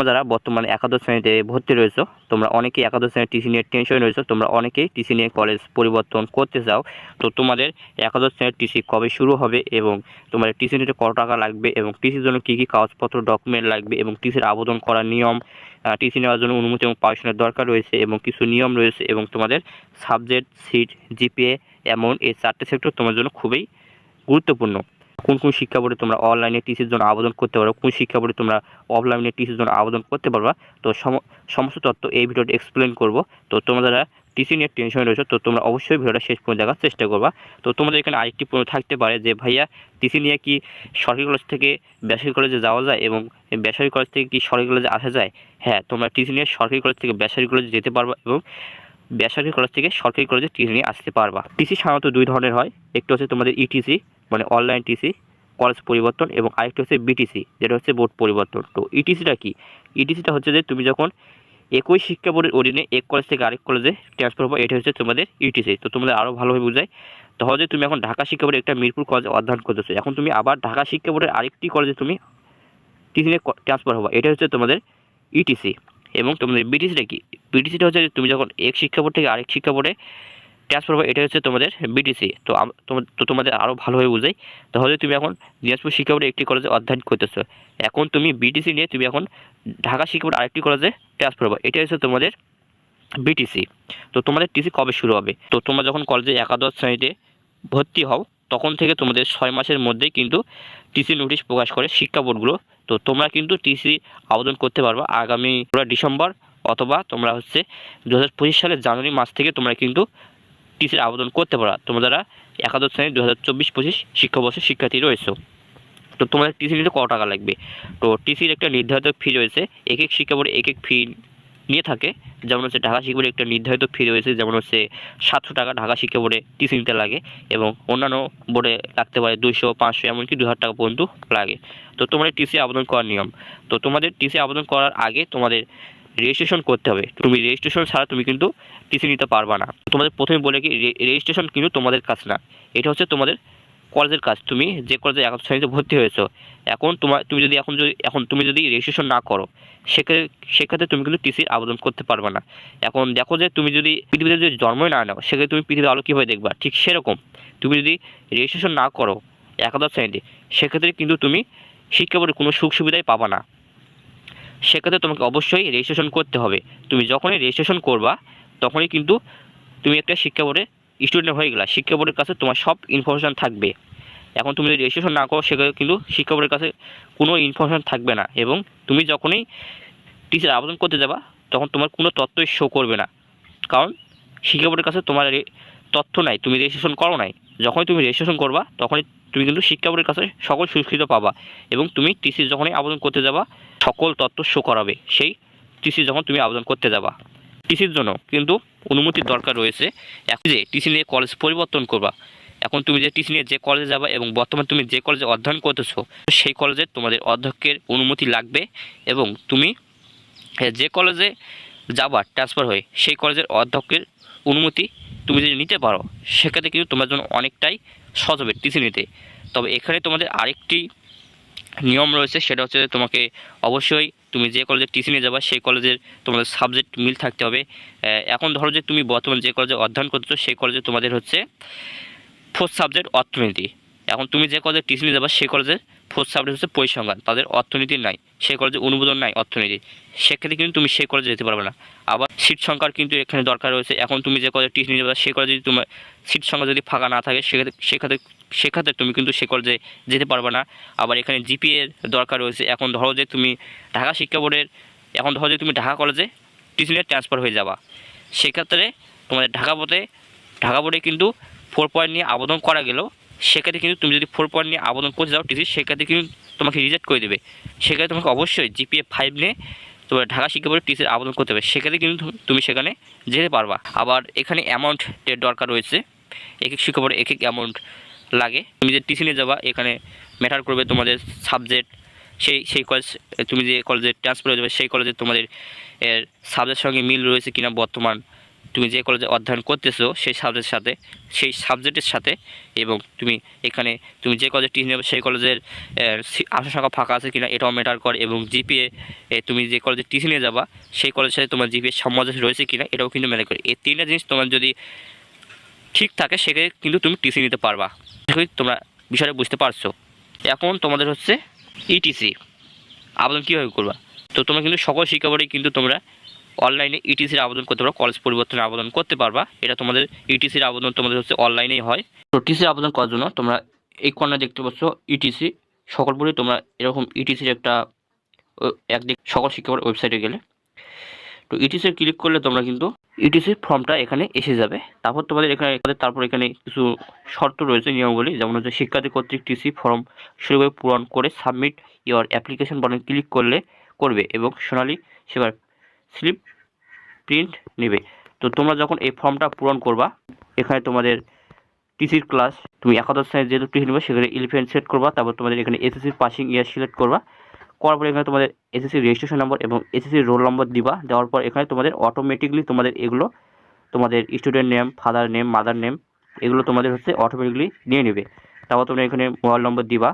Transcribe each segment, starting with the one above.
তোমরা যারা বর্তমানে একাদশ শ্রেণীতে ভর্তি রয়েছো, তোমরা অনেকেই একাদশ শ্রেণির টিসি নিয়ে টেনশন রয়েছো, তোমরা অনেকেই টিসি নিয়ে কলেজ পরিবর্তন করতে চাও, তো তোমাদের একাদশ শ্রেণির টিসি কবে শুরু হবে এবং তোমাদের টিসি নিতে কত টাকা লাগবে এবং টিসির জন্য কী কী কাগজপত্র ডকুমেন্ট লাগবে এবং টিসির আবেদন করার নিয়ম টিসি নেওয়ার জন্য অনুমতি এবং পারমিশনের দরকার রয়েছে এবং কিছু নিয়ম রয়েছে এবং তোমাদের সাবজেক্ট সিট জিপিএ এমন এই চারটে সেক্টর তোমার জন্য খুবই গুরুত্বপূর্ণ। কোন কোন শিক্ষা বোর্ডে তোমরা অনলাইনে টিসির জন্য আবেদন করতে পারো, কোন শিক্ষা বোর্ডে তোমরা অফলাইনে টিসির জন্য আবেদন করতে পারবা, তো সম- সমস্ত তথ্য এই ভিডিওতে এক্সপ্লেন করব। তো তোমরা যারা টিসি নিয়ে টেনশন রয়েছে, তো তোমরা অবশ্যই ভিডিওটা শেষ পর্যন্ত দেখার চেষ্টা করবা। তো তোমাদের এখানে আরেকটি প্রশ্ন থাকতে পারে যে, ভাইয়া টিসি নিয়ে কি সরকারি কলেজ থেকে বেসরকারি কলেজে যাওয়া যায় এবং বেসরকারি কলেজ থেকে কি সরকারি কলেজে আসা যায়? হ্যাঁ তোমরা টিসি নিয়ে সরকারি কলেজ থেকে বেসরকারি কলেজে যেতে পারবা এবং বেসরকারি কলেজ থেকে সরকারি কলেজে টিসি নিয়ে আসতে পারবা। টিসি সাধারণত দুই ধরনের হয়। একটি হচ্ছে তোমাদের ইটিসি মানে অনলাইন টিসি কলেজ পরিবর্তন এবং আরেকটি হচ্ছে বিটিসি যেটা হচ্ছে বোর্ড পরিবর্তন। তো ইটিসিটা কি? ইটিসিটা হচ্ছে যে তুমি যখন একই শিক্ষা বোর্ডের অধীনে এক কলেজ থেকে আরেক কলেজে ট্রান্সফার হব, এটা হচ্ছে তোমাদের ইটিসি তো তোমাদের আরও ভালোভাবে বোঝায় তাহলে তুমি এখন ঢাকা শিক্ষা বোর্ডে একটা মিরপুর কলেজে অধ্যয়ন করতেছো। এখন তুমি আবার ঢাকা শিক্ষা বোর্ডের আরেকটি কলেজে তুমি টিসি নিয়ে ট্রান্সফার হবা। এটা হচ্ছে তোমাদের ইটিসি এবং তোমাদের বিটিসিটা কি? বিটিসিটা হচ্ছে তুমি যখন এক শিক্ষা বোর্ড থেকে আরেক শিক্ষা বোর্ডে ট্রান্সফার হবে এটা হচ্ছে তোমাদের বিটিসি তো তো তোমাদের আরও ভালোভাবে বুঝাই। তাহলে তুমি এখন দিনাজপুর শিক্ষা বোর্ডে একটি কলেজে অধ্যয়ন করতেছো। এখন তুমি বিটিসি নিয়ে তুমি এখন ঢাকা শিক্ষা বোর্ড আরেকটি কলেজে ট্রান্সফার হবে। এটা হচ্ছে তোমাদের বিটিসি তো তোমাদের টিসি কবে শুরু হবে? তো তোমরা যখন কলেজে একাদশ শ্রেণীতে ভর্তি হও, তখন থেকে তোমাদের ছয় মাসের মধ্যেই কিন্তু টিসি নোটিশ প্রকাশ করে শিক্ষা বোর্ডগুলো। তো তোমরা কিন্তু টিসি আবেদন করতে পারবা আগামী ডিসেম্বর অথবা তোমরা হচ্ছে দু হাজার পঁচিশ সালের জানুয়ারি মাস থেকে তোমরা কিন্তু টিসির আবেদন করতে পারো তোমরা একাদশ শ্রেণি দু হাজার চব্বিশ পঁচিশ শিক্ষাবর্ষের শিক্ষার্থী রয়েছে, তো তোমাদের টিসি নিতে কত টাকা লাগবে? তো টিসির একটা নির্ধারিত ফি রয়েছে এক এক শিক্ষা বোর্ডে এক এক ফি নিয়ে থাকে, যেমন হচ্ছে ঢাকা শিক্ষা বোর্ডে একটা নির্ধারিত ফি রয়েছে, যেমন হচ্ছে সাতশো টাকা ঢাকা শিক্ষা বোর্ডে টিসি নিতে লাগে এবং অন্যান্য বোর্ডে লাগতে পারে দুইশো, পাঁচশো, এমনকি দু হাজার টাকা পর্যন্ত লাগে। তো তোমাদের টিসি আবেদন করার নিয়ম। তো তোমাদের টিসি আবেদন করার আগে তোমাদের রেজিস্ট্রেশন করতে হবে। তুমি রেজিস্ট্রেশন ছাড়া তুমি কিন্তু টিসি নিতে পারবা না। তোমাদের প্রথমে বলে কি রেজিস্ট্রেশন কিন্তু তোমাদের কাজ না। এটা হচ্ছে তোমাদের কলেজের কাজ, তুমি যে কলেজে একাদশ শ্রেণীতে ভর্তি হয়েছো, এখন তোমার, তুমি যদি এখন যদি, এখন তুমি যদি রেজিস্ট্রেশন না করো সেক্ষেত্রে সেক্ষেত্রে তুমি কিন্তু টিসির আবেদন করতে পারবে না। এখন দেখো যে তুমি যদি পৃথিবীতে যদি জন্মই না নাও, সেক্ষেত্রে তুমি পৃথিবীর আলো কীভাবে দেখবা? ঠিক সেরকম। তুমি যদি রেজিস্ট্রেশন না করো একাদশ শ্রেণীতে, সেক্ষেত্রে কিন্তু তুমি শিক্ষা বোর্ডের কোনো সুখ সুবিধাই পাবা না। সেক্ষেত্রে তোমাকে অবশ্যই রেজিস্ট্রেশন করতে হবে। তুমি যখনই রেজিস্ট্রেশন করবা, তখনই কিন্তু তুমি একটা শিক্ষা বোর্ডে স্টুডেন্ট হয়ে গেলা, শিক্ষা বোর্ডের কাছে তোমার সব ইনফরমেশান থাকবে। এখন তুমি যদি রেজিস্ট্রেশন না করো, সেক্ষেত্রে কিন্তু শিক্ষা বোর্ডের কাছে কোনো ইনফরমেশান থাকবে না এবং তুমি যখনই টিচার আবেদন করতে যাবা, তখন তোমার কোনো তথ্যই শো করবে না। কারণ শিক্ষা বোর্ডের কাছে তোমার তথ্য নাই, তুমি রেজিস্ট্রেশন করো নাই। যখনই তুমি রেজিস্ট্রেশন করবা, তখনই তুমি কিন্তু শিক্ষা বোর্ডের কাছে সকল সুরক্ষিত পাবা এবং তুমি টিসি যখনই আবেদন করতে যাবা, সকল তথ্য শো করাবে। সেই টিসি যখন তুমি আবেদন করতে যাবা। টিসির জন্য কিন্তু অনুমতির দরকার রয়েছে। এখন যে টিসি নিয়ে কলেজ পরিবর্তন করবা, এখন তুমি যে টিসি নিয়ে যে কলেজে যাবা এবং বর্তমানে তুমি যে কলেজে অধ্যয়ন করতেছো, সেই কলেজে তোমাদের অধ্যক্ষের অনুমতি লাগবে এবং তুমি যে কলেজে যাবা ট্রান্সফার হয়ে, সেই কলেজের অধ্যক্ষের অনুমতি তুমি যদি নিতে পারো, সেক্ষেত্রে কিন্তু তোমার জন্য অনেকটাই সহজ হবে টিসি নিতে। তবে এখানে তোমাদের আরেকটি নিয়ম রয়েছে, সেটা হচ্ছে তোমাকে অবশ্যই তুমি যে কলেজে টিসি নিয়ে যাবা, সেই কলেজের তোমাদের সাবজেক্ট মিল থাকতে হবে। এখন ধরো যে তুমি বর্তমানে যে কলেজে অধ্যয়ন করছ সেই কলেজে তোমাদের হচ্ছে ফোর্থ সাবজেক্ট অর্থনীতি। এখন তুমি যে কলেজে টিসি নিয়ে যাবা, সেই কলেজের ফোর্থ সাবজেক্ট হচ্ছে পরিসংখ্যান। তাদের অর্থনীতি নাই, সেই কলেজে অনুমোদন নাই অর্থনীতি। সেক্ষেত্রে কিন্তু তুমি সেই কলেজে যেতে পারবে না। আবার সিট সংখ্যার কিন্তু এখানে দরকার রয়েছে। এখন তুমি যে কলেজে টিসি নিয়ে যাবা সেই কলেজে যদি তোমার সিট সংখ্যা যদি ফাঁকা না থাকে, সেক্ষেত্রে সেক্ষেত্রে সেক্ষেত্রে তুমি কিন্তু সে কলেজে যেতে পারবে না। আবার এখানে জিপিএর দরকার রয়েছে। এখন ধরো যে তুমি ঢাকা শিক্ষা বোর্ডের, এখন ধরো যে তুমি ঢাকা কলেজে টিসি নিয়ে ট্রান্সফার হয়ে যাবা। সেক্ষেত্রে তোমাদের ঢাকা বোর্ডে ঢাকা বোর্ডে কিন্তু ফোর পয়েন্ট নিয়ে আবেদন করা গেলেও, সেক্ষেত্রে কিন্তু তুমি যদি ফোর পয়েন্ট নিয়ে আবেদন করতে যাও টিসি সেক্ষেত্রে কিন্তু তোমাকে রিজেক্ট করে দেবে। সেক্ষেত্রে তোমাকে অবশ্যই জিপিএ ফাইভ নিয়ে তোমার ঢাকা শিক্ষা বোর্ডে টিসির আবেদন করতে হবে। সেক্ষেত্রে কিন্তু তুমি সেখানে যেতে পারবা। আবার এখানে অ্যামাউন্টের দরকার রয়েছে। এক এক শিক্ষা বোর্ডে এক এক অ্যামাউন্ট লাগে। তুমি যে টিসি নিয়ে যাবা, এখানে ম্যাটার করবে তোমাদের সাবজেক্ট সেই সেই কলেজ তুমি যে কলেজে ট্রান্সফার হয়ে যাবে, সেই কলেজে তোমাদের সাবজেক্টের সঙ্গে মিল রয়েছে কিনা বর্তমান তুমি যে কলেজে অধ্যয়ন করতেছো সেই সাবজেক্টের সাথে, সেই সাবজেক্টের সাথে এবং তুমি এখানে, তুমি যে কলেজে টিচ নেবে সেই কলেজের আসন সংখ্যা ফাঁকা আছে কিনা এটাও ম্যাটার করে এবং জিপিএ তুমি যে কলেজে নিয়ে যাবা, সেই কলেজের সাথে তোমার জিপিএ সামঞ্জস্য রয়েছে কিনা এটাও কিন্তু ম্যাটার করে। এই তিনটা জিনিস তোমার যদি ঠিক থাকে সেক্ষেত্রে কিন্তু তুমি টিসি নিতে পারবা। তোমরা বিষয়টা বুঝতে পারছ। এখন তোমাদের হচ্ছে ইটিসি আবেদন কীভাবে করবা? তো তোমরা কিন্তু সকল শিক্ষা কিন্তু তোমরা অনলাইনে ইটিসির আবেদন করতে পারো কলেজ পরিবর্তনের আবেদন করতে পারবা। এটা তোমাদের ইটিসির আবেদন তোমাদের হচ্ছে অনলাইনেই হয়। তো টিসির আবেদন করার জন্য তোমরা এই কর্নার দেখতে পাচ্ছ ইটিসি সকল বোর্ডে তোমরা এরকম ইটিসির একটা একদিক সকল শিক্ষা বোর্ড ওয়েবসাইটে গেলে। তো ইটিসি ক্লিক করলে তোমরা কিন্তু ইটিসির ফর্মটা এখানে এসে যাবে। তারপর তোমাদের এখানে তারপর এখানে কিছু শর্ত রয়েছে নিয়মগুলি যেমন হচ্ছে শিক্ষার্থী কর্তৃক টিসি ফর্ম সেভাবে পূরণ করে submit your application button click করলে করবে এবং সোনালি সেবার স্লিপ প্রিন্ট নেবে। তো তোমরা যখন এই ফর্মটা পূরণ করবা, এখানে তোমাদের টিসির ক্লাস তুমি একাদশ শ্রেণির যেহেতু টিসি নেবে, সেখানে ইলেভেন সেট করবা, তারপর তোমাদের এখানে এসএসসির পাসিং ইয়ার সিলেক্ট করবা। করার পরে এখানে তোমাদের এসএসসি রেজিস্ট্রেশন নম্বর এবং এসএসসি রোল নম্বর দিবা। দেওয়ার পর এখানে তোমাদের অটোমেটিকলি তোমাদের এগুলো, তোমাদের student name father name mother name এগুলো তোমাদের হচ্ছে অটোমেটিকলি নিয়ে নেবে। তারপর তোমরা এখানে মোবাইল নম্বর দিবা।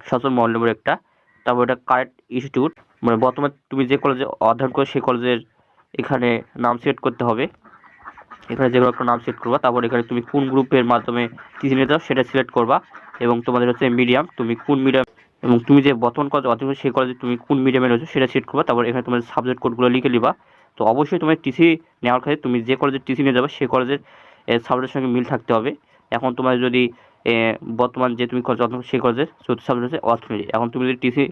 সচল মোবাইল নম্বর একটা। তারপর এটা কারেক্ট ইনস্টিটিউট মানে বর্তমানে তুমি যে কলেজে অধ্যয়ন করো, সেই কলেজের এখানে নাম সেট করতে হবে। এখানে যে কোনো একটা নাম সেট করবা, তারপর এখানে তুমি কোন গ্রুপের মাধ্যমে টিসি নিয়ে যাও, সেটা সিলেক্ট করবা। এবং তোমাদের হচ্ছে মিডিয়াম তুমি কোন মিডিয়াম এবং তুমি যে বর্তমান কলেজ অধ্যয়ন সেই কলেজে তুমি কোন মিডিয়ামে রয়েছো, সেটা সিলেক্ট করবা। তারপর এখানে তোমাদের সাবজেক্ট কোডগুলো লিখে নিবা। তো অবশ্যই তোমার টিসি নেওয়ার ক্ষেত্রে তুমি যে কলেজের টিসি নিয়ে যাবে, সেই কলেজের সাবজেক্টের সঙ্গে মিল থাকতে হবে। এখন তোমার যদি বর্তমান যে তুমি কলেজ সেই কলেজের চতুর্থ সাবজেক্ট হচ্ছে অর্থনীতি। এখন তুমি যদি টিসি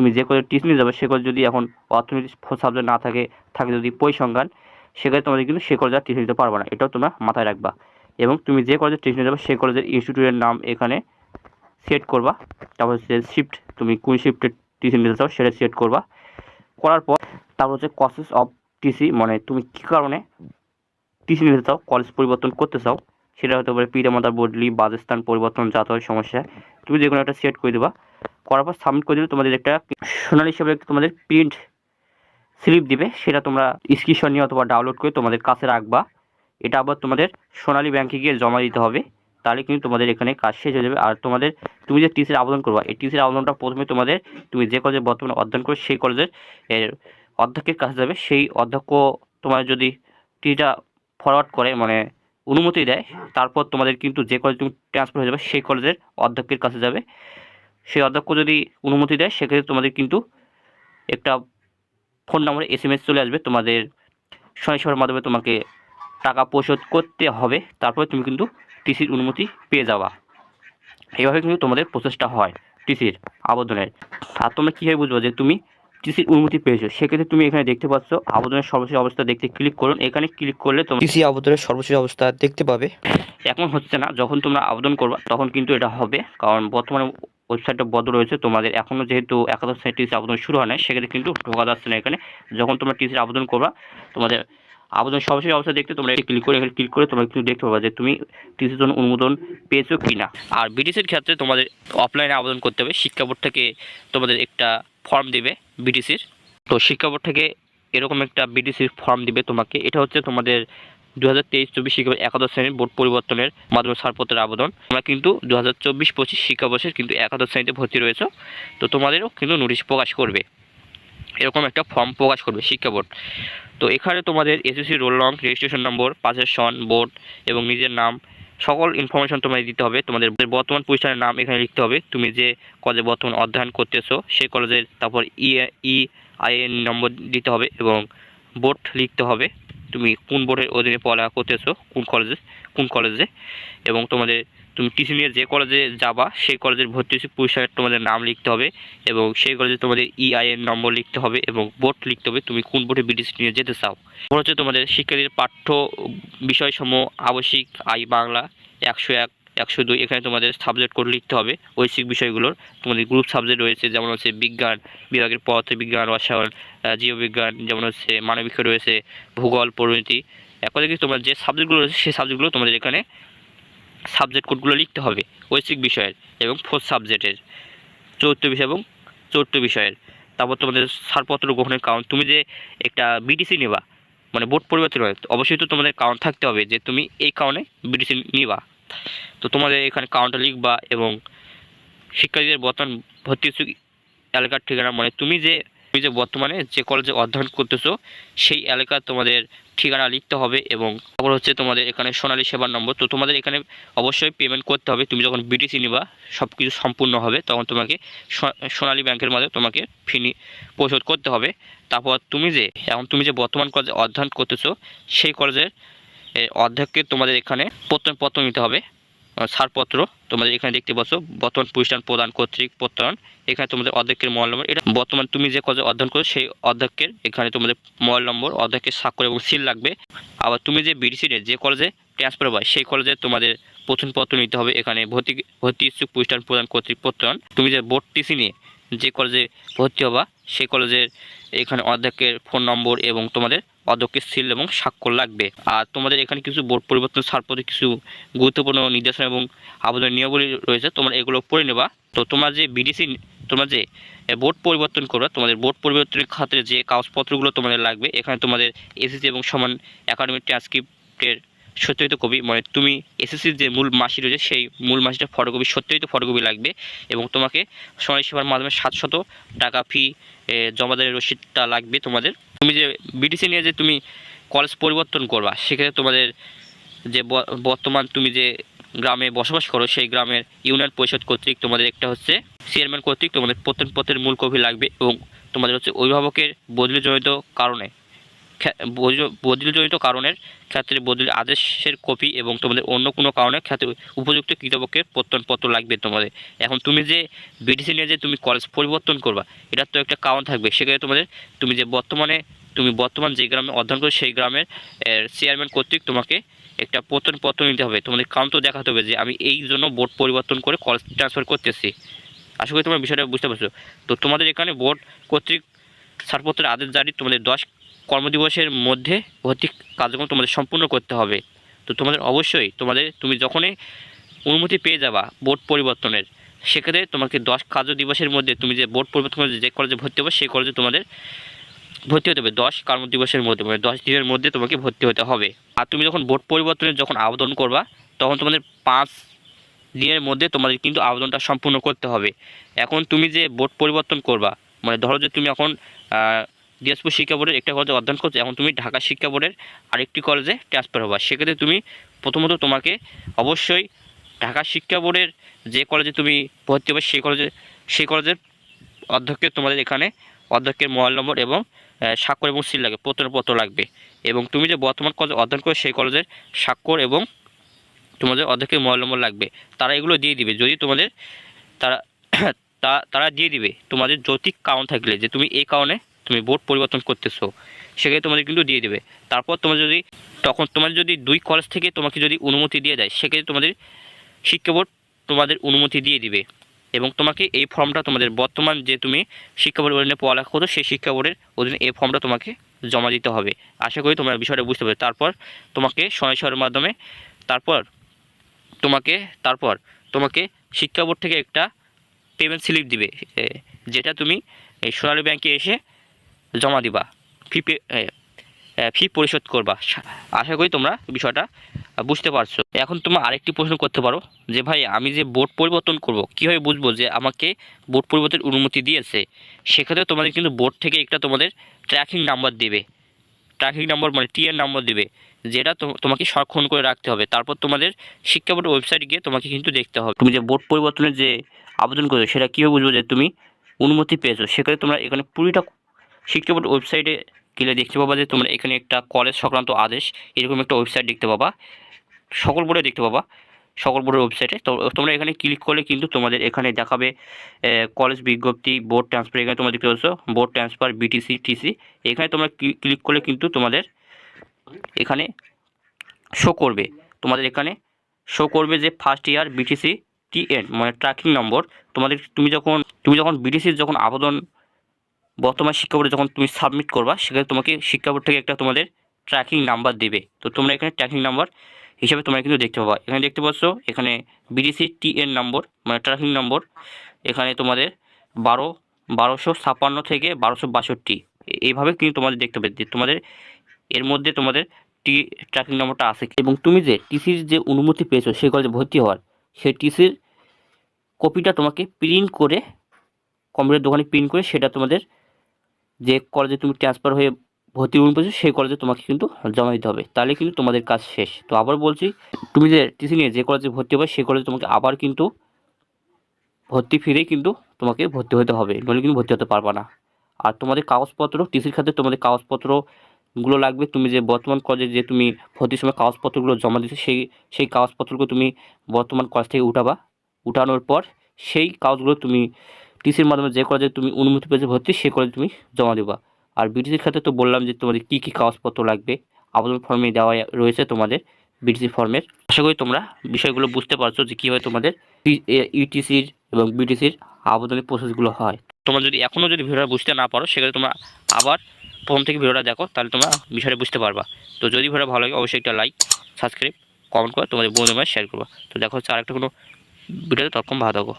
তুমি যে কলেজে নিয়ে যাবে, সে কলেজ যদি এখন অর্থনীতি সাবজেক্ট না থাকে থাকে যদি পরিসংখ্যান সেক্ষেত্রে তোমাদের কিন্তু সে কলেজে আর টিসি নিতে পারবে না। এটাও তোমরা মাথায় রাখবা। এবং তুমি যে কলেজে নিয়ে যাবে সেই কলেজের ইনস্টিটিউটের নাম এখানে সেট করবা। তারপর হচ্ছে শিফট তুমি কোন শিফটে টিসি নিতে চাও, সেটা সেট করবা। করার পর তারপর হচ্ছে কসেস অফ টিসি মানে তুমি কী কারণে টিসি নিতে চাও কলেজ পরিবর্তন করতে চাও সেটা হতে পারে মাতার বদলি, বাসস্থান পরিবর্তন যাতায়াত সমস্যা, তুমি যে কোনো একটা সেট করে দেবা। করার পর সাবমিট করে দিলে তোমাদের একটা সোনালি হিসাবে তোমাদের প্রিন্ট স্লিপ দিবে। সেটা তোমরা স্ক্রিনশট নিয়ে অথবা ডাউনলোড করে তোমাদের কাছে রাখবা। এটা আবার তোমাদের সোনালী ব্যাংকে গিয়ে জমা দিতে হবে। তাহলে কিন্তু তোমাদের এখানে কাজ শেষ হয়ে যাবে। আর তোমাদের তুমি যে টিসির আবেদন করবা, এই টিসির আবেদনটা প্রথমে তোমাদের তুমি যে কলেজে বর্তমানে অধ্যয়ন করো, সেই কলেজের অধ্যক্ষের কাছে যাবে। সেই অধ্যক্ষ তোমার যদি টিটা ফরওয়ার্ড করে মানে অনুমতি দেয়। তারপর তোমাদের কিন্তু যে কলেজ তুমি ট্রান্সফার হয়ে যাবে, সেই কলেজের অধ্যক্ষের কাছে যাবে। সেই অধ্যক্ষ যদি অনুমতি দেয়, সেক্ষেত্রে তোমাদের কিন্তু একটা ফোন নম্বরে এস এম এস চলে আসবে। তোমাদের স্বয়ংসেবার মাধ্যমে তোমাকে টাকা পরিশোধ করতে হবে। তারপরে তুমি কিন্তু টিসির অনুমতি পেয়ে যাবা। এইভাবে কিন্তু তোমাদের প্রসেসটা হয় টিসির আবেদনের। আর তোমরা কীভাবে বুঝব যে তুমি টিসির অনুমতি পেয়েছ। সেক্ষেত্রে তুমি এখানে দেখতে পাচ্ছ আবেদনের সর্বশেষ অবস্থা দেখতে ক্লিক করুন। এখানে ক্লিক করলে তোমরা টিসি আবেদনের সর্বশেষ অবস্থা দেখতে পাবে। এখন হচ্ছে না যখন তোমরা আবেদন করবা তখন কিন্তু এটা হবে। কারণ বর্তমানে ওয়েবসাইটটা বন্ধ রয়েছে তোমাদের এখনও যেহেতু একাদশ শ্রেণির টিসি আবেদন শুরু হয় না সেক্ষেত্রে কিন্তু ঢোকা যাচ্ছে না এখানে। যখন তোমরা টিসির আবেদন করবা তোমাদের আবেদন সর্বশেষ অবস্থা দেখতে তোমরা ক্লিক করে এখানে ক্লিক করে তোমরা কিন্তু দেখতে পাবা যে তুমি টিসির জন্য অনুমোদন পেয়েছ কি না আর বিটিসির ক্ষেত্রে তোমাদের অফলাইনে আবেদন করতে হবে। শিক্ষা বোর্ড থেকে তোমাদের একটা ফর্ম দিবে। বিটিসির তো শিক্ষা বোর্ড থেকে এরকম একটা বিটিসির ফর্ম দিবে তোমাকে। এটা হচ্ছে তোমাদের দু হাজার তেইশ চব্বিশ শিক্ষা একাদশ শ্রেণির বোর্ড পরিবর্তনের মাধ্যমে ছাড়পত্রের আবেদন। তোমরা কিন্তু দু হাজার চব্বিশ পঁচিশ শিক্ষাবর্ষের কিন্তু একাদশ শ্রেণীতে ভর্তি রয়েছে। তো তোমাদেরও কিন্তু নোটিশ প্রকাশ করবে। এরকম একটা ফর্ম প্রকাশ করবে শিক্ষা বোর্ড। তো এখানে তোমাদের এসএসসি রোল নং রেজিস্ট্রেশন নম্বর পাসের সন বোর্ড এবং নিজের নাম সকল ইনফরমেশন তোমাদের দিতে হবে। তোমাদের বর্তমান প্রতিষ্ঠানের নাম এখানে লিখতে হবে। তুমি যে কলেজে বর্তমান অধ্যয়ন করতেছো, সেই কলেজের তারপর ই ই আইএন নম্বর দিতে হবে এবং বোর্ড লিখতে হবে। তুমি কোন বোর্ডের অধীনে পড়ালেখা করতেছো, কোন কলেজে কোন কলেজে এবং তোমাদের তুমি টিসি নিয়ে যে কলেজে যাবা, সেই কলেজের ভর্তি প্রতিষ্ঠানের তোমাদের নাম লিখতে হবে এবং সেই কলেজে তোমাদের ইআইএন নম্বর লিখতে হবে এবং বোর্ড লিখতে হবে, তুমি কোন বোর্ডে বিটিসি নিয়ে যেতে চাও। এরপর হচ্ছে তোমাদের শিক্ষার্থীর পাঠ্য বিষয়সমূহ, আবশ্যিক, আই বাংলা, একশো এক, একশো দুই, এখানে তোমাদের সাবজেক্ট কোড লিখতে হবে, ঐচ্ছিক বিষয়গুলোর। তোমাদের গ্রুপ সাবজেক্ট রয়েছে, যেমন হচ্ছে বিজ্ঞান, বিভাগের পদার্থ বিজ্ঞান, রসায়ন জীববিজ্ঞান, যেমন হচ্ছে মানবিক রয়েছে, ভূগোল, পরিণতি। এক কথা কি তোমার যে সাবজেক্টগুলো রয়েছে, সেই সাবজেক্টগুলো তোমাদের এখানে সাবজেক্ট কোডগুলো লিখতে হবে ঐচ্ছিক বিষয়ের এবং ফোর্থ সাবজেক্টের চতুর্থ বিষয় এবং চতুর্থ বিষয়ের। তারপর তোমাদের ছাড়পত্র গ্রহণের কারণ তুমি যে একটা বিটিসি নেবা মানে বোর্ড পরিবর্তন হয় অবশ্যই তো তোমাদের কারণ থাকতে হবে যে তুমি এই কারণে বিটিসি নিবা। তো তোমাদের এখানে কাউন্টটা লিখবা এবং শিক্ষার্থীদের বর্তমান ভর্তি এলাকার ঠিকানা মানে তুমি যে তুমি যে বর্তমানে যে কলেজে অধ্যয়ন করতেছো, সেই এলাকার তোমাদের ঠিকানা লিখতে হবে এবং তারপর হচ্ছে তোমাদের এখানে সোনালী সেবার নম্বর তো তোমাদের এখানে অবশ্যই পেমেন্ট করতে হবে। তুমি যখন বিটিসি নিবা সব কিছু সম্পূর্ণ হবে। তখন তোমাকে সোনালী ব্যাংকের মাধ্যমে তোমাকে ফিনি পরিশোধ করতে হবে। তারপর তুমি যে, এখন তুমি যে বর্তমান কলেজে অধ্যয়ন করতেছো, সেই কলেজের অধ্যক্ষকে তোমাদের এখানে প্রত্যয়নপত্র নিতে হবে। ছাড়পত্র তোমাদের এখানে দেখতে পাচ্ছ, বর্তমান প্রতিষ্ঠান প্রদান কর্তৃক প্রত্যয়ন। এখানে তোমাদের অধ্যক্ষের মোবাইল নম্বর, এটা বর্তমান তুমি যে কলেজে অধ্যয়ন করো, সেই অধ্যক্ষের এখানে তোমাদের মোবাইল নম্বর, অধ্যক্ষের স্বাক্ষর এবং সিল লাগবে। আবার তুমি যে বিডিসি যে কলেজে ট্রান্সফার হয় সেই কলেজে তোমাদের প্রথমপত্র নিতে হবে। এখানে ভর্তি ভর্তি ইচ্ছুক প্রতিষ্ঠান প্রদান কর্তৃক প্রত্যয়ন। তুমি যে বোর্ড টিসি নিয়ে যে কলেজে ভর্তি হবা, সেই কলেজের এখানে অধ্যক্ষের ফোন নম্বর এবং তোমাদের অধ্যক্ষের সিল এবং স্বাক্ষর লাগবে। আর তোমাদের এখানে কিছু বোর্ড পরিবর্তন ছাড়পত্রে, কিছু গুরুত্বপূর্ণ নির্দেশনা এবং আবেদন নিয়মাবলী রয়েছে, তোমরা এগুলো পড়ে নেবা। তো তোমরা যে বিডিসি তোমরা যে বোর্ড পরিবর্তন করবে, তোমাদের বোর্ড পরিবর্তনের খাতে যে কাগজপত্রগুলো তোমাদের লাগবে, এখানে তোমাদের এসএসসি এবং সমান একাডেমিক ট্রান্সক্রিপ্টের সত্যায়িত কপি মানে তুমি এসএসসির যে মূল মাসি রয়েছে, সেই মূল মাসিটা ফটোকপি, সত্যায়িত ফটোকপি লাগবে এবং তোমাকে সোনালী সেবার মাধ্যমে সাতশত টাকা ফি জমা দেওয়ার রসিদটা লাগবে তোমাদের। তুমি যে বিটিসি নিয়ে যে তুমি কলেজ পরিবর্তন করবা, সেক্ষেত্রে তোমাদের যে বর্তমান তুমি যে গ্রামে বসবাস করো, সেই গ্রামের ইউনিয়ন পরিষদ কর্তৃক তোমাদের একটা হচ্ছে চেয়ারম্যান কর্তৃক তোমাদের প্রত্যেক পথের মূল কপি লাগবে এবং তোমাদের হচ্ছে অভিভাবকের বদলিজনিত কারণে। বদলিজনিত কারণের ক্ষেত্রে বদলি আদেশের কপি এবং তোমাদের অন্য কোনো কারণের ক্ষেত্রে উপযুক্ত কৃতপক্ষের প্রত্যয়নপত্র লাগবে তোমাদের। এখন তুমি যে বিটিসি নিয়ে যে তুমি কলেজ পরিবর্তন করবা এটার তো একটা কারণ থাকবে। সেক্ষেত্রে তোমাদের তুমি যে বর্তমানে, তুমি বর্তমান যে গ্রামে অধ্যয়ন করো, সেই গ্রামের চেয়ারম্যান কর্তৃক তোমাকে একটা প্রত্যয়নপত্র নিতে হবে। তোমাদের কারণ তো দেখাতে হবে যে আমি এই জন্য বোর্ড পরিবর্তন করে কলেজ ট্রান্সফার করতেছি। আশা করি তোমরা বিষয়টা বুঝতে পারছ। তো তোমাদের এখানে বোর্ড কর্তৃক ছাড়পত্রের আদেশ জারি তোমাদের দশ কর্মদিবসের মধ্যে ভর্তি কার্যক্রম তোমাদের সম্পূর্ণ করতে হবে। তো তোমাদের অবশ্যই তোমাদের, তুমি যখনই অনুমতি পেয়ে যাবা বোর্ড পরিবর্তনের, সেক্ষেত্রে তোমাকে দশ কার্য দিবসের মধ্যে তুমি যে বোর্ড পরিবর্তন যে কলেজে ভর্তি হবে, সেই কলেজে তোমাদের ভর্তি হতে হবে। দশ কর্ম দিবসের মধ্যে মানে দশ দিনের মধ্যে তোমাকে ভর্তি হতে হবে। আর তুমি যখন বোর্ড পরিবর্তনের যখন আবেদন করবা, তখন তোমাদের পাঁচ দিনের মধ্যে তোমাদের কিন্তু আবেদনটা সম্পূর্ণ করতে হবে। এখন তুমি যে বোর্ড পরিবর্তন করবা মানে ধরো যে তুমি এখন দিনাজপুর শিক্ষা বোর্ডের একটা কলেজে অধ্যয়ন করছ এখন তুমি ঢাকা শিক্ষা বোর্ডের আরেকটি কলেজে ট্রান্সফার হবা। সেক্ষেত্রে তুমি প্রথমত তোমাকে অবশ্যই ঢাকা শিক্ষা বোর্ডের যে কলেজে তুমি ভর্তি হবে, সেই কলেজে সেই কলেজের অধ্যক্ষের তোমাদের এখানে অধ্যক্ষের মোবাইল নম্বর এবং স্বাক্ষর এবং সিল লাগবে প্রত্যয়নপত্র লাগবে। এবং তুমি যে বর্তমান কলেজে অধ্যয়ন করো, সেই কলেজের স্বাক্ষর এবং তোমাদের অধ্যক্ষের মোবাইল নম্বর লাগবে। তারা এগুলো দিয়ে দিবে। যদি তোমাদের তারা তারা দিয়ে দিবে, তোমাদের যৌতিক কারণ থাকলে, যে তুমি এই কারণে তুমি বোর্ড পরিবর্তন করতেছো সেক্ষেত্রে তোমাদের কিন্তু দিয়ে দেবে। তারপর তোমার যদি, তখন তোমার যদি দুই কলেজ থেকে তোমাকে যদি অনুমতি দিয়ে দেয়, সেক্ষেত্রে তোমাদের শিক্ষা বোর্ড তোমাদের অনুমতি দিয়ে দিবে। এবং তোমাকে এই ফর্মটা তোমাদের বর্তমান যে তুমি শিক্ষা বোর্ডের অধীনে পড়ালেখা করো সেই শিক্ষা বোর্ডের অধীনে এই ফর্মটা তোমাকে জমা দিতে হবে। আশা করি তোমরা বিষয়টা বুঝতে পারবে তারপর তোমাকে সহায়সের মাধ্যমে, তারপর তোমাকে তারপর তোমাকে শিক্ষা বোর্ড থেকে একটা পেমেন্ট স্লিপ দিবে। যেটা তুমি এই সোনালী ব্যাংকে এসে জমা দিবা ফি ফি পরিশোধ করবা। আশা করি তোমরা বিষয়টা বুঝতে পারছ। এখন তোমরা আরেকটি প্রশ্ন করতে পারো যে, ভাই, আমি যে বোর্ড পরিবর্তন করব, কীভাবে বুঝব যে আমাকে বোর্ড পরিবর্তনের অনুমতি দিয়েছে? সেক্ষেত্রে তোমাদের কিন্তু বোর্ড থেকে একটা তোমাদের ট্র্যাকিং নাম্বার দেবে। ট্র্যাকিং নাম্বার মানে টিএর নাম্বার দেবে, যেটা তোমাকে সংরক্ষণ করে রাখতে হবে। তারপর তোমাদের শিক্ষা ওয়েবসাইট গিয়ে তোমাকে কিন্তু দেখতে হবে। তুমি যে বোর্ড পরিবর্তনের যে আবেদন করেছ, সেটা কীভাবে বুঝব যে তুমি অনুমতি পেয়েছ? সেক্ষেত্রে তোমরা এখানে পুরোটা শিক্ষা বোর্ড ওয়েবসাইটে গেলে দেখতে পাবা যে তোমরা এখানে একটা কলেজ সংক্রান্ত আদেশ, এরকম একটা ওয়েবসাইট দেখতে পাবা। সকল বোর্ডে দেখতে পাবা, সকল বোর্ডের ওয়েবসাইটে। তো তোমরা এখানে ক্লিক করলে কিন্তু তোমাদের এখানে দেখাবে কলেজ বিজ্ঞপ্তি, বোর্ড ট্রান্সফার এখানে তোমরা দেখতে পাচ্ছ, বোর্ড ট্রান্সফার বিটিসি টিসি এখানে তোমরা ক্লি- ক্লিক করলে কিন্তু তোমাদের এখানে শো করবে। তোমাদের এখানে শো করবে যে ফার্স্ট ইয়ার বিটিসি টিএন মানে ট্র্যাকিং নম্বর তোমাদের, তুমি যখন তুমি যখন বিটিসির যখন আবেদন বর্তমান শিক্ষা বোর্ডে যখন তুমি সাবমিট করবা, সেখানে তোমাকে শিক্ষা বোর্ড থেকে একটা তোমাদের ট্র্যাকিং নাম্বার দেবে। তো তোমরা এখানে ট্র্যাকিং নাম্বার হিসাবে তোমরা কিন্তু দেখতে পাবা। এখানে দেখতে পাচ্ছ, এখানে বিডিসি টিএন নম্বর মানে ট্র্যাকিং নম্বর এখানে তোমাদের বারো, বারোশো ছাপ্পান্ন থেকে বারোশো বাষট্টি। এইভাবে কিন্তু তোমাদের দেখতে পাবে তোমাদের, এর মধ্যে তোমাদের টি ট্র্যাকিং নম্বরটা কি? এবং তুমি যে টিসির যে অনুমতি পেয়েছ, সেই কলেজে ভর্তি হওয়ার, সেই টিসির কপিটা তোমাকে প্রিন্ট করে কম্পিউটার দোকানে প্রিন্ট করে সেটা তোমাদের যে কলেজে তুমি ট্রান্সফার হয়ে ভর্তি অনুমতি পেয়েছ সেই কলেজে তোমাকে কিন্তু জমা দিতে হবে। তাহলে কিন্তু তোমাদের কাজ শেষ। তো আবার বলছি, তুমি যে টিসি নিয়ে যে কলেজে ভর্তি হবে, সেই কলেজে তোমাকে আবার কিন্তু ভর্তি ফিরেই কিন্তু তোমাকে ভর্তি হতে হবে। নইলে কিন্তু ভর্তি হতে পারবা না। আর তোমাদের কাগজপত্র টিসির ক্ষেত্রে তোমাদের কাগজপত্রগুলো লাগবে। তুমি যে বর্তমান কলেজে যে তুমি ভর্তির সময় কাগজপত্রগুলো জমা দিচ্ছ সেই সেই কাগজপত্রগুলো তুমি বর্তমান কলেজ থেকে উঠাবা। উঠানোর পর সেই কাগজগুলো তুমি টিসির মাধ্যমে যে কলেজে তুমি অনুমতি পেয়েছ ভর্তি সেই কলেজে তুমি জমা দেবা। আর বিটিসির ক্ষেত্রে তো বললাম যে তোমাদের কী কী কাগজপত্র লাগবে, আবেদন ফর্মে দেওয়া রয়েছে তোমাদের বিটিসি ফর্মের আশা করি তোমরা বিষয়গুলো বুঝতে পারছ যে কীভাবে তোমাদের ইটিসির এবং বিটিসির আবেদনের প্রসেসগুলো হয়। তোমরা যদি এখনও যদি ভিডিওটা বুঝতে না পারো, সেক্ষেত্রে তোমরা আবার প্রথম থেকে ভিডিওটা দেখো, তাহলে তোমরা বিষয়টা বুঝতে পারবা। তো যদি ভিডিওটা ভালো লাগে, অবশ্যই একটা লাইক সাবস্ক্রাইব কমেন্ট করে তোমাদের বন্ধুদের শেয়ার করবা। তো দেখো হচ্ছে আরেকটা কোনো ভিডিওতে তখন ভালো থাকো।